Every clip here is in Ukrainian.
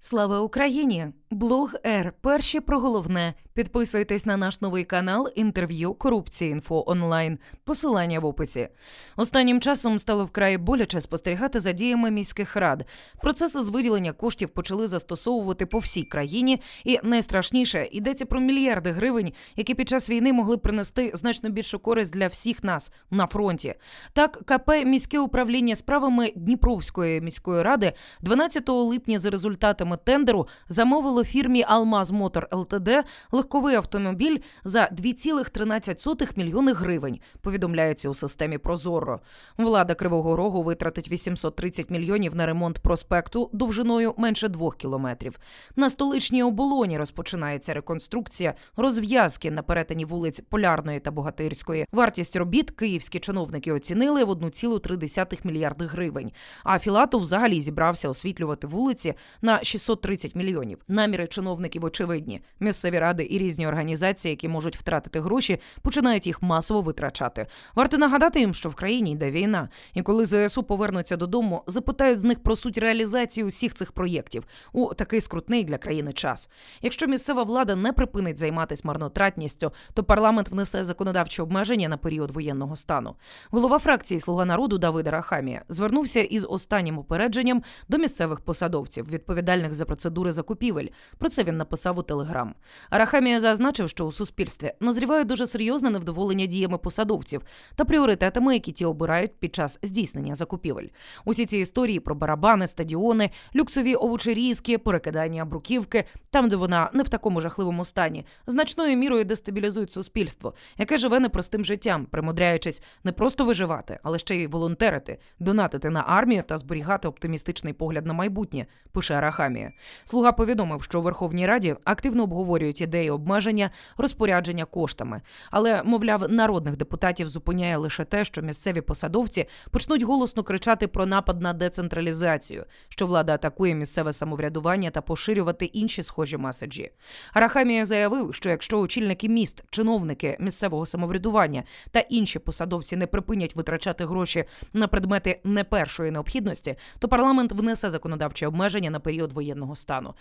Слава Україні! Блог Р. Перші про головне. Підписуйтесь на наш новий канал інтерв'ю Корупції інфо онлайн. Посилання в описі. Останнім часом стало вкрай боляче спостерігати за діями міських рад. Процеси з виділення коштів почали застосовувати по всій країні, і найстрашніше йдеться про мільярди гривень, які під час війни могли принести значно більшу користь для всіх нас на фронті. Так, КП міське управління справами Дніпровської міської ради 12 липня за результатами тендеру замовило фірмі Алмаз Мотор ЛТД легковий автомобіль за 2,13 мільйони гривень. Повідомляється у системі Прозоро. Влада Кривого Рогу витратить 830 мільйонів на ремонт проспекту довжиною менше двох кілометрів. На столичній оболоні розпочинається реконструкція розв'язки на перетині вулиць Полярної та Богатирської. Вартість робіт київські чиновники оцінили в 1,3 мільярди гривень. А Філатов взагалі зібрався освітлювати вулиці на 630 мільйонів. Наміри чиновників очевидні. Місцеві ради і різні організації, які можуть втратити гроші, починають їх масово витрачати. Варто нагадати їм, що в країні йде війна, і коли ЗСУ повернуться додому, запитають з них про суть реалізації усіх цих проєктів у такий скрутний для країни час. Якщо місцева влада не припинить займатися марнотратністю, то парламент внесе законодавчі обмеження на період воєнного стану. Голова фракції Слуга народу Давида Рахамія звернувся із останнім упередженням до місцевих посадовців, відповідальних за процедури закупівель. Про це він написав у Телеграм. Арахамія зазначив, що у суспільстві назріває дуже серйозне невдоволення діями посадовців та пріоритетами, які ті обирають під час здійснення закупівель. Усі ці історії про барабани, стадіони, люксові овочерізки, перекидання бруківки, там, де вона не в такому жахливому стані, значною мірою дестабілізують суспільство, яке живе непростим життям, примудряючись не просто виживати, але ще й волонтерити, донатити на армію та зберігати оптимістичний погляд на майбутнє. Пише Арахамія. Слуга повідомив, що у Верховній Раді активно обговорюють ідеї обмеження розпорядження коштами, але мовляв, народних депутатів зупиняє лише те, що місцеві посадовці почнуть голосно кричати про напад на децентралізацію, що влада атакує місцеве самоврядування та поширювати інші схожі меседжі. Арахамія заявив, що якщо очільники міст, чиновники місцевого самоврядування та інші посадовці не припинять витрачати гроші на предмети не першої необхідності, то парламент внесе законодавчі обмеження на період воєнного стану.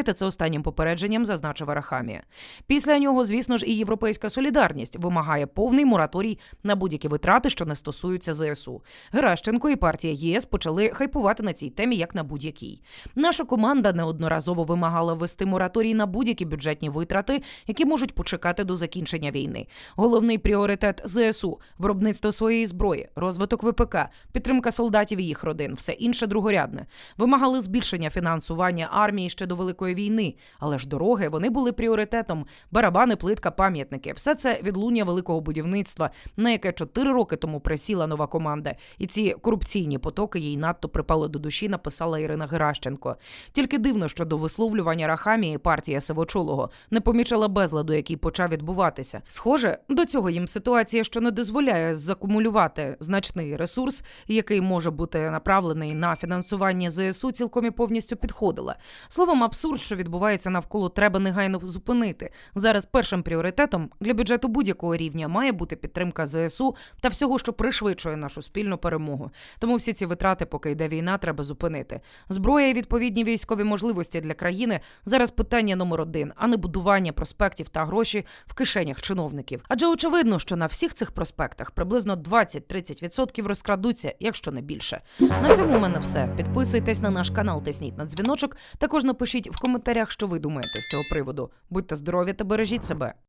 Вважайте це останнім попередженням, зазначив Арахамія. Після нього, звісно ж, і європейська солідарність вимагає повний мораторій на будь-які витрати, що не стосуються ЗСУ. Геращенко і партія ЄС почали хайпувати на цій темі як на будь-якій. Наша команда неодноразово вимагала ввести мораторій на будь-які бюджетні витрати, які можуть почекати до закінчення війни. Головний пріоритет ЗСУ виробництво своєї зброї, розвиток ВПК, підтримка солдатів і їх родин, все інше другорядне. Вимагали збільшення фінансування армії ще до великої війни, але ж дороги вони були пріоритетом. Барабани, плитка, пам'ятники все це відлуння великого будівництва, на яке чотири роки тому присіла нова команда. І ці корупційні потоки їй надто припали до душі. Написала Ірина Геращенко. Тільки дивно, що до висловлювання Рахамії партія Сивочолого не помічала безладу, який почав відбуватися. Схоже, до цього їм ситуація, що не дозволяє закумулювати значний ресурс, який може бути направлений на фінансування ЗСУ, цілком і повністю підходила. Словом, абсурд, що відбувається навколо, треба негайно зупинити. Зараз першим пріоритетом для бюджету будь-якого рівня має бути підтримка ЗСУ та всього, що пришвидшує нашу спільну перемогу. Тому всі ці витрати, поки йде війна, треба зупинити. Зброя і відповідні військові можливості для країни зараз питання номер один, а не будування проспектів та гроші в кишенях чиновників. Адже очевидно, що на всіх цих проспектах приблизно 20-30% розкрадуться, якщо не більше. На цьому у мене все. Підписуйтесь на наш канал, тисніть на дзвіночок. Також напишіть в коментарях, що ви думаєте з цього приводу. Будьте здорові та бережіть себе.